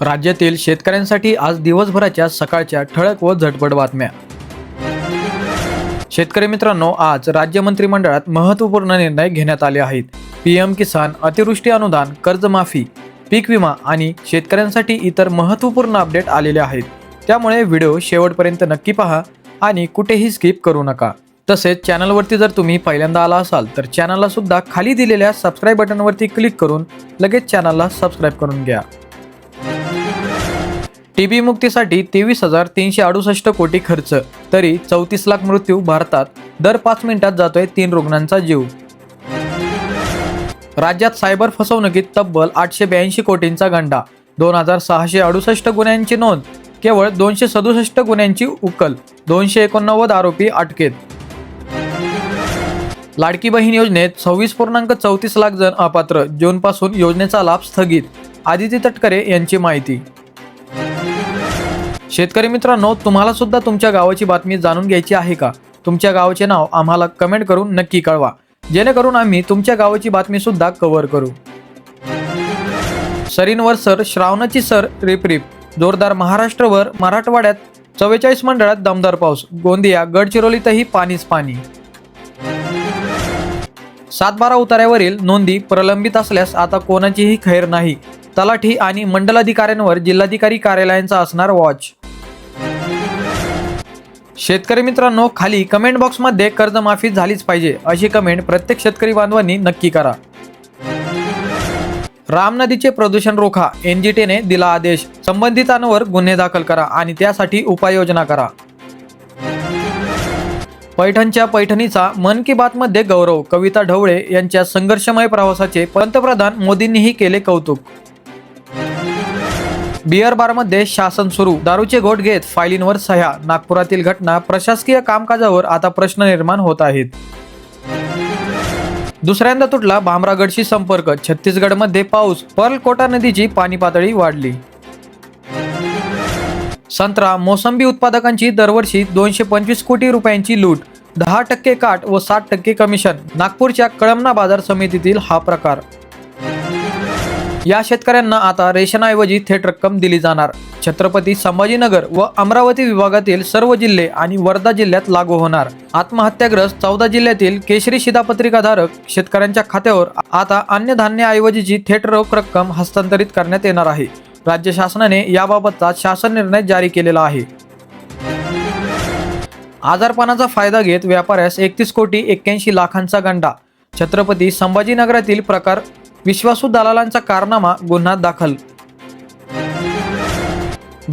राज्यातील शेतकऱ्यांसाठी आज दिवसभराच्या सकाळच्या ठळक व झटपट बातम्या. शेतकरी मित्रांनो आज राज्य मंत्रिमंडळात महत्त्वपूर्ण निर्णय घेण्यात आले आहेत. पी एम किसान अतिवृष्टी अनुदान कर्जमाफी पीक विमा आणि शेतकऱ्यांसाठी इतर महत्त्वपूर्ण अपडेट आलेले आहेत. त्यामुळे व्हिडिओ शेवटपर्यंत नक्की पहा आणि कुठेही स्किप करू नका. तसेच चॅनलवरती जर तुम्ही पहिल्यांदा आला असाल तर चॅनलला सुद्धा खाली दिलेल्या सबस्क्राईब बटनवरती क्लिक करून लगेच चॅनलला सबस्क्राईब करून घ्या. टीबी मुक्तीसाठी तेवीस हजार तीनशे अडुसष्ट कोटी खर्च. तरी चौतीस लाख मृत्यू भारतात. दर पाच मिनिटात जातोय तीन रुग्णांचा जीव. राज्यात सायबर फसवणुकीत तब्बल आठशे ब्याऐंशी कोटींचा गंडा. दोन हजार सहाशे अडुसष्ट गुन्ह्यांची नोंद. केवळ दोनशे सदुसष्ट गुन्ह्यांची उकल. दोनशे एकोणनव्वद आरोपी अटकेत. लाडकी बहीण योजनेत सव्वीस पूर्णांक चौतीस लाख जण अपात्र. जूनपासून योजनेचा लाभ स्थगित. आदिती तटकरे यांची माहिती. शेतकरी मित्रांनो तुम्हाला सुद्धा तुमच्या गावाची बातमी जाणून घ्यायची आहे का? तुमच्या गावाचे नाव आम्हाला कमेंट करून नक्की कळवा. जेणेकरून आम्ही तुमच्या गावाची बातमी सुद्धा कव्हर करू. सरींवर सर श्रावणाची सर रिपरिप जोरदार महाराष्ट्रवर मराठवाड्यात चव्वेचाळीस मंडळात दमदार पाऊस. गोंदिया गडचिरोलीतही पाणीच पाणी. सातबारा उतार्यावरील नोंदी प्रलंबित असल्यास आता कोणाचीही खैर नाही. तलाठी आणि मंडलाधिकाऱ्यांवर जिल्हाधिकारी कार्यालयांचा असणार वॉच. शेतकरी मित्रांनो खाली कमेंट बॉक्समध्ये कर्जमाफी झालीच पाहिजे अशी कमेंट प्रत्येक शेतकरी बांधवांनी नक्की करा. राम नदीचे प्रदूषण रोखा एनजीटीने दिला आदेश. संबंधितांवर गुन्हे दाखल करा आणि त्यासाठी उपाययोजना करा. पैठणच्या पैठणीचा मन की बात मध्ये गौरव कविता ढवळे यांच्या संघर्षमय प्रवासाचे पंतप्रधान मोदींनीही केले कौतुक. बिअर बारमध्ये शासन सुरू. दारूचे घोट घेत फायलींवर सह्या. नागपुरातील घटना प्रशासकीय कामकाजावर आता प्रश्न निर्माण होत आहेत. दुसऱ्यांदा तुटला भामरागडशी संपर्क. छत्तीसगडमध्ये पाऊस. पर्लकोटा नदीची पाणी पातळी वाढली. संत्रा मोसंबी उत्पादकांची दरवर्षी दोनशे पंचवीस कोटी रुपयांची लूट. दहा टक्के काट व साठ टक्के कमिशन. नागपूरच्या कळमना बाजार समितीतील हा प्रकार. या शेतकऱ्यांना आता रेशनऐवजी थेट रक्कम दिली जाणार. छत्रपती संभाजीनगर व अमरावती विभागातील सर्व जिल्हे आणि वर्धा जिल्ह्यात लागू होणार. आत्महत्याग्रस्त चौदा जिल्ह्यातील केशरी शिधापत्रिकाधारक शेतकऱ्यांच्या खात्यावर आता अन्नधान्याऐवजीची थेट रोख रक्कम हस्तांतरित करण्यात येणार आहे. राज्य शासनाने याबाबतचा शासन निर्णय जारी केलेला आहे. आजारपणाचा फायदा घेत व्यापाऱ्यास एकतीस कोटी एक्क्याऐंशी लाखांचा गंडा. छत्रपती संभाजीनगरातील प्रकार विश्वासू दलालांचा कारनामा गुन्हा दाखल.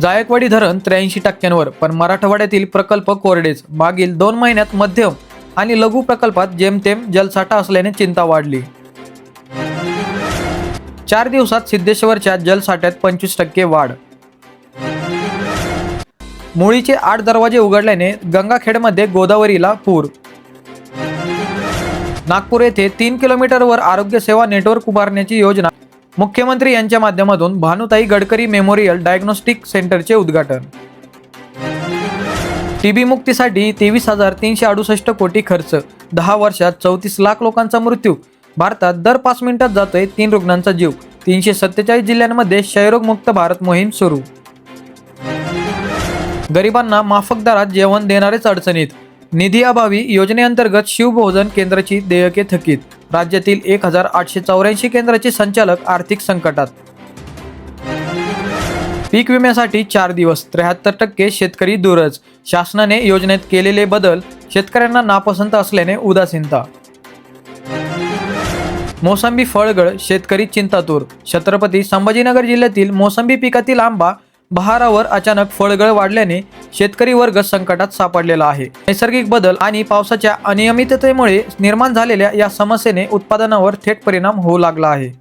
जायकवाडी धरण त्र्याऐंशी टक्क्यांवर पण मराठवाड्यातील प्रकल्प कोरडेच. मागील दोन महिन्यात मध्यम आणि लघु प्रकल्पात जेमतेम जलसाठा असल्याने चिंता वाढली. चार दिवसात सिद्धेश्वरच्या जलसाठ्यात पंचवीस टक्के वाढ. मुळीचे आठ दरवाजे उघडल्याने गंगाखेडमध्ये गोदावरीला पूर नागपूर येथे तीन किलोमीटरवर आरोग्य सेवा नेटवर्क उभारण्याची योजना मुख्यमंत्री यांच्या माध्यमातून भानुताई गडकरी मेमोरियल डायग्नोस्टिक सेंटरचे उद्घाटन. टीबी मुक्तीसाठी तेवीस हजार तीनशे अडुसष्ट कोटी खर्च. दहा वर्षात चौतीस लाख लोकांचा मृत्यू. भारतात दर पाच मिनिटात जातोय तीन रुग्णांचा जीव. तीनशे सत्तेचाळीस जिल्ह्यांमध्ये क्षयरोग मुक्त भारत मोहीम सुरू. गरिबांना माफक दरात जेवण देणारेच अडचणीत. निधी अभावी योजनेअंतर्गत शिवभोजन केंद्राची देयके थकीत. राज्यातील एक हजार आठशे चौऱ्याऐंशी केंद्राचे संचालक आर्थिक संकटात. पीक विम्यासाठी चार दिवस त्र्याहत्तर टक्के शेतकरी दूरच. शासनाने योजनेत केलेले बदल शेतकऱ्यांना नापसंत असल्याने उदासीनता. मोसंबी फळगळ शेतकरी चिंतातूर. छत्रपती संभाजीनगर जिल्ह्यातील मोसंबी पिकातील आंबा बहारावर अचानक फळगळ वाढल्याने शेतकरी वर्ग संकटात सापडलेला आहे. नैसर्गिक बदल आणि पावसाच्या अनियमिततेमुळे निर्माण झालेल्या या समस्येने उत्पादनावर थेट परिणाम होऊ लागला आहे.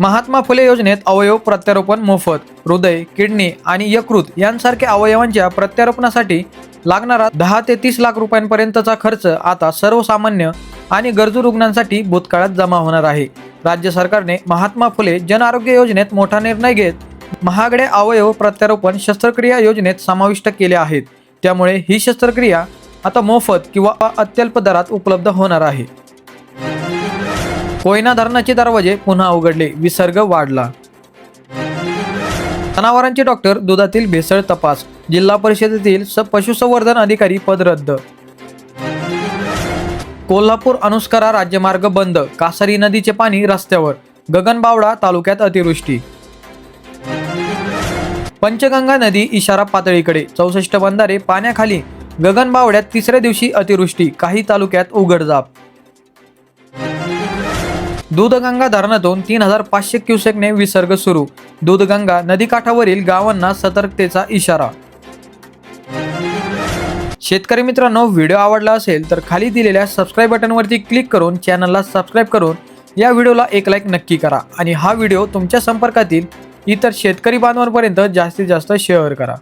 महात्मा फुले योजनेत अवयव प्रत्यारोपण मोफत हृदय किडनी आणि यकृत यांसारख्या अवयवांच्या प्रत्यारोपणासाठी लागणारा दहा ते तीस लाख रुपयांपर्यंतचा खर्च आता सर्वसामान्य आणि गरजू रुग्णांसाठी भूतकाळात जमा होणार आहे. राज्य सरकारने महात्मा फुले जन आरोग्य योजनेत मोठा निर्णय घेत महागडे अवयव प्रत्यारोपण शस्त्रक्रिया योजनेत समाविष्ट केले आहेत. त्यामुळे ही शस्त्रक्रिया आता मोफत किंवा अत्यल्प दरात उपलब्ध होणार आहे. कोयना धरणाचे दरवाजे पुन्हा उघडले विसर्ग वाढला. जनावरांचे डॉक्टर दुधातील भेसळ तपास जिल्हा परिषदेतील स पशुसंवर्धन अधिकारी पद रद्द कोल्हापूर अनुस्करा राज्यमार्ग बंद कासारी नदीचे पाणी रस्त्यावर गगनबावडा तालुक्यात अतिवृष्टी. पंचगंगा नदी इशारा पातळीकडे चौसष्ट बंधारे पाण्याखाली गगनबावड्यात तिसऱ्या दिवशी अतिवृष्टी काही तालुक्यात उघडजाप दूधगंगा धरणातून तीन हजार पाचशे क्युसेकने विसर्ग सुरू. दूधगंगा नदीकाठावरील गावांना सतर्कतेचा इशारा. शेतकरी मित्रांनो व्हिडिओ आवडला असेल तर खाली दिलेल्या सबस्क्राईब बटनवरती क्लिक करून चॅनलला सबस्क्राईब करून या व्हिडिओला एक लाईक नक्की करा आणि हा व्हिडिओ तुमच्या संपर्कातील इतर शेतकरी बांधवांपर्यंत जास्तीत जास्त शेअर करा.